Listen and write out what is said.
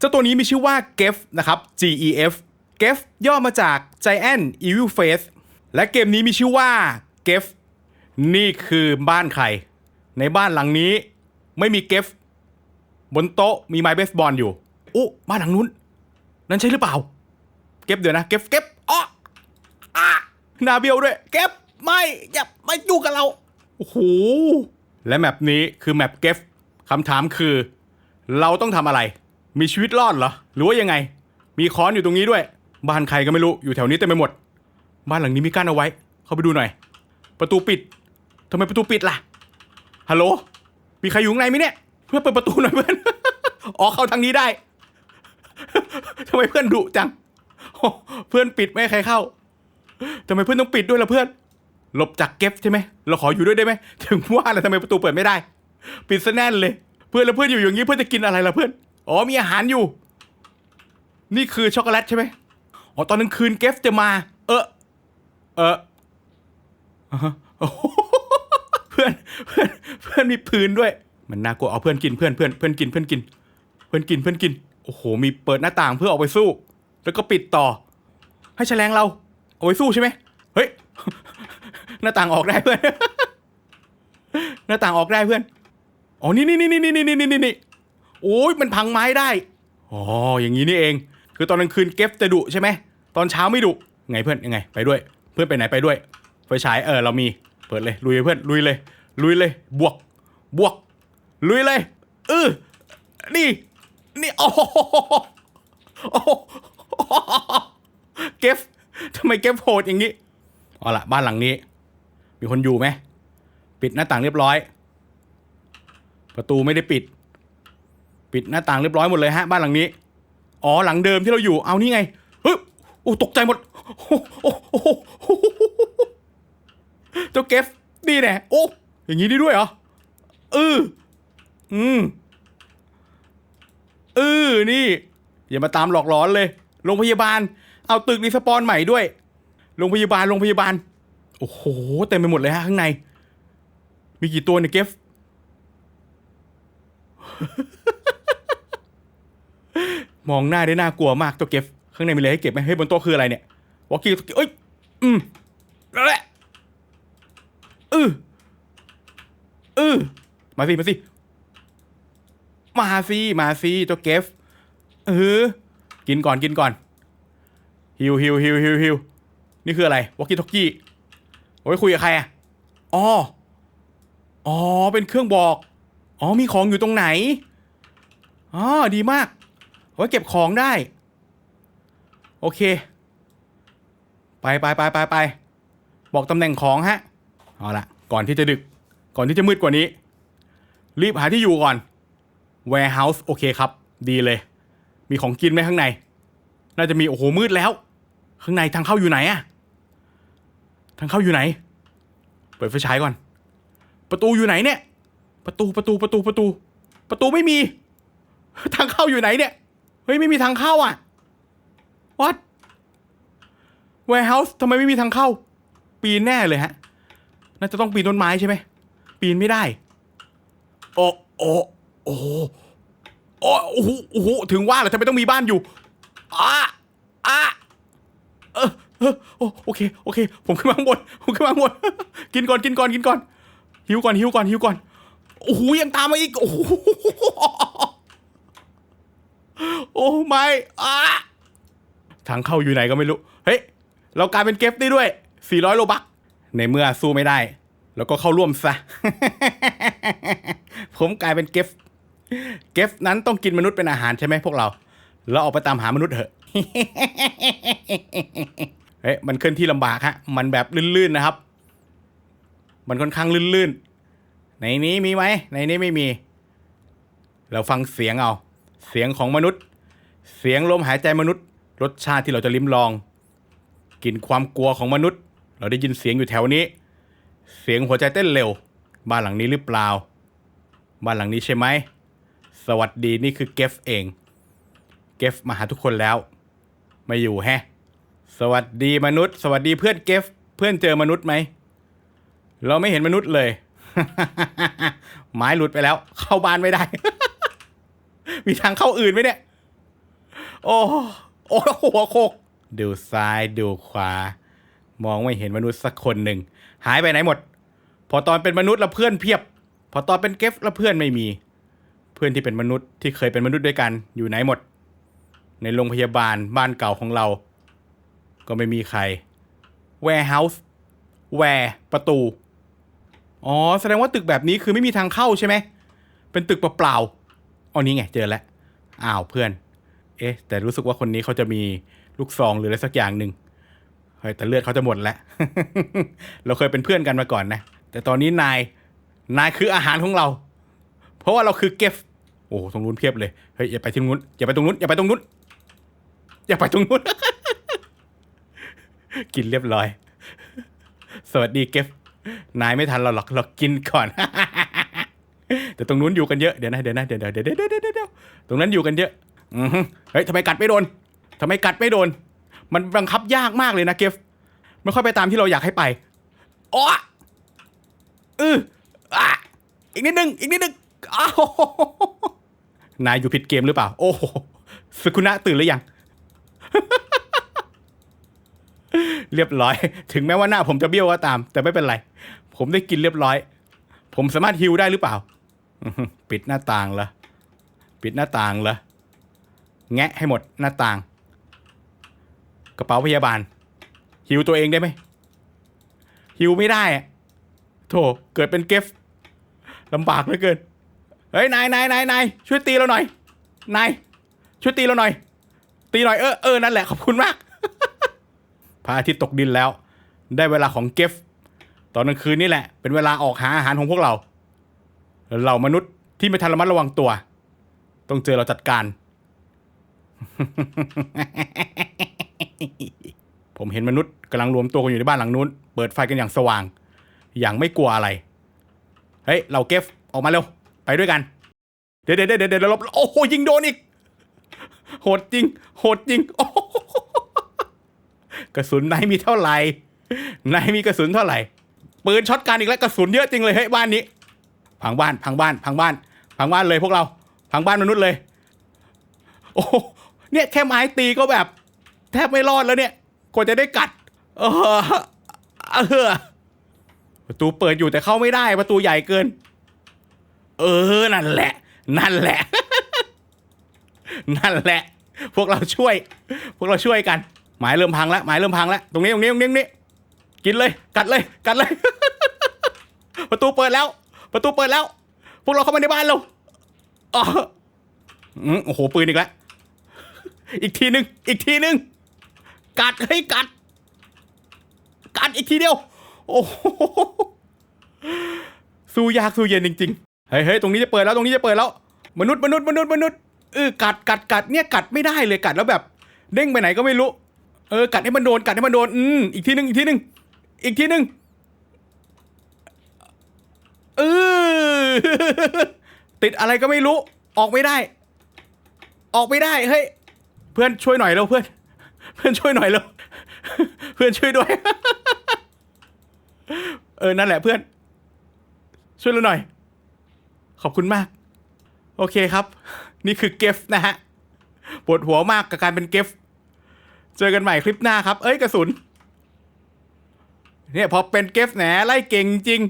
เจ้าตัวนี้มีชื่อว่า GEF นะครับ GEF GEF ย่อมาจาก Giant Evil Face และเกมนี้มีชื่อว่า GEF นี่คือบ้านใคร ในบ้านหลังนี้ไม่มี GEF บนโต๊ะมีไม้เบสบอลอยู่อู้บ้านหลังนู้น นั่นใช่หรือเปล่า เก็บเดี๋ยวนะ เก็บเก็บอ๋ออะนาเบียวด้วย เก็บไม่อย่าไม่ยุ่งกับเราโอ้โหและแมปนี้คือแมปเก็บคำถามคือ เราต้องทำอะไร มีชีวิตรอดเหรอ หรือว่ายังไง มีค้อนอยู่ตรงนี้ด้วย บ้านใครก็ไม่รู้ อยู่แถวนี้เต็มไปหมด บ้านหลังนี้มีกั้นเอาไว้ เข้าไปดูหน่อย ประตูปิดทำไมประตูปิดล่ะ ฮัลโหล มีใครอยู่ข้างในไหมเนี่ย เพื่อนเปิดประตูหน่อยเพื่อน อ๋อเข้าทางนี้ได้ ทำไมเพื่อนดุจัง เพื่อนปิดไม่ให้ใครเข้าทำไมเพื่อนต้องปิดด้วยล่ะเพื่อน หลบจากเก็บใช่ไหม เราขออยู่ด้วยได้ไหม ถึงว่าแล้วทำไมประตูเปิดไม่ได้ ปิดซะแน่นเลย เพื่อนแล้วเพื่อนอยู่อย่างนี้เพื่อนจะกินอะไรล่ะเพื่อน อ๋อมีอาหารอยู่ นี่คือช็อกโกแลตใช่ไหมอ๋อตอนกลางคืนเกฟจะมา เออเอออ่าฮะโอ้โหเพื่อนเพื่อนเพื่อนมีปืนด้วย มันน่ากลัวเอาเพื่อนกินเพื่อนเพื่อนเพื่อนกินเพื่อนกิน เพื่อนกินเพื่อนกินโอ้โหมีเปิดหน้าต่างเพื่อออกไปสู้ แล้วก็ปิดต่อ ให้แฉลงเราเอาไว้สู้ใช่ไหมเฮ้ยหน้าต่างออกได้เพื่อน หน้าต่างออกได้เพื่อนอ๋อนี่นี่นี่นี่นี่นี่นี่นี่ โอ้ยมันพังไม้ได้อ๋ออย่างนี้นี่เอง คือตอนกลางคืนเก็บจะดุใช่ไหมตอนเช้าไม่ดุไงเพื่อนยังไง ไปด้วย เพื่อนไปไหนไปด้วยไฟฉายเออเรามีเปิดเลยลุยเพื่อนลุยเลย ลุยเลย บวก บวก ลุยเลยเออนี่นี่อ้โหโอ้โหเก็บทำไมเก็บโหดอย่างนี้เอาละบ้านหลังนี้ มีคนอยู่ไหมปิดหน้าต่างเรียบร้อย ประตูไม่ได้ปิด ปิดหน้าต่างเรียบร้อยหมดเลยฮะบ้านหลังนี้ อ๋อหลังเดิมที่เราอยู่เอานี่ไงเฮ้ยโอ้ตกใจหมดโอ้โอ้โอ้โอ้เจ้าเกฟนี่แน่โอ้อย่างนี้ได้ด้วยเหรอเอออืมเออนี่ อย่ามาตามหลอกหลอนเลยโรงพยาบาล เอาตึกรีสปอนใหม่ด้วยโรงพยาบาลโรงพยาบาล โอ้โหเต็มไปหมดเลยฮะข้างใน มีกี่ตัวเนี่ยเกฟ มองหน้าได้น่ากลัวมากตัวเก็บข้างในมีอะไรให้เก็บไหมเฮ้ยบนโต๊ะคืออะไรเนี่ยวอกกี้เอ้ยอืมนั่นแหละเออเออมาสิมาสิมาสิมาสิตัวเก็บเออกินก่อนกินก่อนฮิวฮิวฮิวฮิวฮิวนี่คืออะไรวอกกี้ทอกกี้โอ้ยคุยกับใครอะอ๋ออ๋อเป็นเครื่องบอก อ๋อมีของอยู่ตรงไหนอ๋อดีมาก เอาไว้เก็บของได้ โอเค ไปไปไปไปไปบอกตำแหน่งของฮะเอาละก่อนที่จะดึก ก่อนที่จะมืดกว่านี้ รีบหาที่อยู่ก่อน warehouse โอเคครับ ดีเลย มีของกินไหมข้างใน น่าจะมีโอ้โหมืดแล้ว ข้างในทางเข้าอยู่ไหนอะทางเข้าอยู่ไหน เปิดไฟฉายก่อน ประตูอยู่ไหนเนี่ย ประตูประตูประตูประตู ประตูไม่มี ทางเข้าอยู่ไหนเนี่ย ฮ้ย ไม่มีทางเข้าอะ what warehouse ทำไมไม่มีทางเข้า ปีนแน่เลยฮะ น่าจะต้องปีนต้นไม้ใช่ไหม ปีนไม่ได้ โอ้โอ้โอ้โอ้โอ้โหโอ้โหถึงว่าเหรอทำไมต้องมีบ้านอยู่อะอะเออเออโอเค โอเค ผมขึ้นมาข้างบน ผมขึ้นมาข้างบน กินก่อน กินก่อน กินก่อน หิวก่อน หิวก่อน หิวก่อน โอ้โห ยังตามมาอีก โอ้โห โอ้ไม่อะทางเข้าอยู่ไหนก็ไม่รู้ เฮ้ย เรากลายเป็นเก็บได้ด้วย 400 โลบัก ในเมื่อสู้ไม่ได้ แล้วก็เข้าร่วมซะ ผมกลายเป็นเก็บเก็บนั้นต้องกินมนุษย์เป็นอาหารใช่ไหมพวกเรา เราออกไปตามหามนุษย์เถอะ เฮ้ย มันเคลื่อนที่ลำบากฮะ มันแบบลื่นๆนะครับ มันค่อนข้างลื่นๆ ในนี้มีไหม ในนี้ไม่มี เราฟังเสียงเอา เสียงของมนุษย์ เสียงลมหายใจมนุษย์ รสชาติที่เราจะลิ้มลองกลิ่นความกลัวของมนุษย์ เราได้ยินเสียงอยู่แถวนี้ เสียงหัวใจเต้นเร็ว บ้านหลังนี้หรือเปล่า บ้านหลังนี้ใช่ไหม สวัสดีนี่คือเกฟเอง เกฟมาหาทุกคนแล้ว ไม่อยู่แฮะ สวัสดีมนุษย์ สวัสดีเพื่อนเกฟ เพื่อนเจอมนุษย์ไหม เราไม่เห็นมนุษย์เลย ไม้หลุดไปแล้ว เข้าบ้านไม่ได้ มีทางเข้าอื่นไหมเนี่ย โอ้โอ้หัวโคกดูซ้ายดูขวา มองไม่เห็นมนุษย์สักคนหนึ่ง หายไปไหนหมด พอตอนเป็นมนุษย์ล้วเพื่อนเพียบ พอตอนเป็นเกฟแล้วเพื่อนไม่มี เพื่อนที่เป็นมนุษย์ที่เคยเป็นมนุษย์ด้วยกันอยู่ไหนหมด ในโรงพยาบาลบ้านเก่าของเรา ก็ไม่มีใคร warehouse where ประตู อ๋อ แสดงว่าตึกแบบนี้คือไม่มีทางเข้าใช่ไหม เป็นตึกเปล่าๆอ๋อนี่ไง เจอแล้ว อ้าวเพื่อน เอ๊ะ แต่รู้สึกว่าคนนี้เขาจะมีลูกซองหรืออะไรสักอย่างหนึ่งเฮ้ยแต่เลือดเขาจะหมดแล้ว เราเคยเป็นเพื่อนกันมาก่อนนะ แต่ตอนนี้นาย นายคืออาหารของเรา เพราะว่าเราคือเกฟ โอ้ตรงนู้นเพียบเลย เฮ้ยอย่าไปที่นู้น อย่าไปตรงนู้น อย่าไปตรงนู้น อย่าไปตรงนู้น กินเรียบร้อย สวัสดีเกฟ นายไม่ทันเราหรอก เรากินก่อน แต่ตรงนู้นอยู่กันเยอะ เดี๋ยวนะ เดี๋ยวนะ เดี๋ยเดี๋ยเดี๋ยวเดี๋ยวเดี๋ยวเดี๋ยวตรงนั้นอยู่กันเยอะ อือเฮ้ยทำไมกัดไม่โดนทำไมกัดไม่โดน มันบังคับยากมากเลยนะเกฟไม่ค่อยไปตามที่เราอยากให้ไปอ้อเอออะอีกนิดนึงอีกนิดนึงอ้าวนายอยู่ผิดเกมหรือเปล่า โอ้โหสกุณะตื่นหรือยัง เรียบร้อย ถึงแม้ว่าหน้าผมจะเบี้ยวก็ตาม แต่ไม่เป็นไร ผมได้กินเรียบร้อย ผมสามารถฮิวได้หรือเปล่า ปิดหน้าต่างเหรอ ปิดหน้าต่างเหรอ แงะให้หมดหน้าต่าง กระเป๋าพยาบาลฮิวตัวเองได้ไหมฮิวไม่ได้อะโถเกิดเป็นเกฟลำบากเหลือเกินเฮ้ยนายนายนายนายช่วยตีเราหน่อยนายช่วยตีเราหน่อย ตีหน่อยเออเออนั่นแหละขอบคุณมากพระอาทิตย์ตกดินแล้ว ได้เวลาของเกฟตอนกลางคืนนี่แหละ เป็นเวลาออกหาอาหารของพวกเราเหล่ามนุษย์ที่ไม่ทันระมัดระวังตัว ต้องเจอเราจัดการ ผมเห็นมนุษย์กำลังรวมตัวกันอยู่ในบ้านหลังนู้น เปิดไฟกันอย่างสว่าง อย่างไม่กลัวอะไร เฮ้ย เราเกฟออกมาเร็ว ไปด้วยกัน เดี๋ยวเดี๋ยวเดี๋ยวเดี๋ยวลบโอ้โหยิงโดนอีก โหดจริง โหดจริง โอ้โหกระสุนนายมีเท่าไหร่นายมีกระสุนเท่าไหร่ปืนช็อตกันอีกแล้วกระสุนเยอะจริงเลยเฮ้ยบ้านนี้ พังบ้าน พังบ้าน พังบ้าน พังบ้านเลยพวกเรา พังบ้านมนุษย์เลย โอ้โห เนี่ยแค่ไม้ตีก็แบบ แทบไม่รอดแล้วเนี่ยกว่าจะได้กัด เออเออประตูเปิดอยู่แต่เข้าไม่ได้ประตูใหญ่เกิน เออ นั่นแหละ นั่นแหละ นั่นแหละ พวกเราช่วย พวกเราช่วยกัน หมายเริ่มพังแล้วหมายเริ่มพังแล้วตรงนี้ตรงนี้ตรงนี้ตรงนี้กินเลย กัดเลย กัดเลย ประตูเปิดแล้ว ประตูเปิดแล้ว พวกเราเข้ามาในบ้านเราอ๋อโอ้โหปืนอีกแล้ว อีกทีหนึ่งอีกทีหนึ่งกัดให้ยกัด กัดอีกทีเดียว โอ้โหสู้ยากสู้เย็นจริงๆเฮ้ยเฮ้ยตรงนี้จะเปิดแล้วตรงนี้จะเปิดแล้ว มนุษย์มนุษย์มนุษย์มนุษย์เออกัดกัดกัดเนี่ยกัดไม่ได้เลยกัดแล้วแบบ เด้งไปไหนก็ไม่รู้ เออกัดให้มันโดนกัดให้มันโดนอืมอีกทีหนึ่งอีกทีหนึ่งอีกทีหนึ่งเออติดอะไรก็ไม่รู้ ออกไม่ได้ ออกไม่ได้เฮ้ย พื่อนช่วยหน่อยแล้วเพื่อน เพื่อนช่วยหน่อยแล้ว เพื่อนช่วยด้วย เออนั่นแหละเพื่อน ช่วยเราหน่อย ขอบคุณมาก โอเคครับ นี่คือเกฟนะฮะปวดหัวมากกับการเป็นเกฟเจอกันใหม่คลิปหน้าครับ เอ้ยกระสุน เนี่ยพอเป็นเกฟแหนไล่เก่งจริง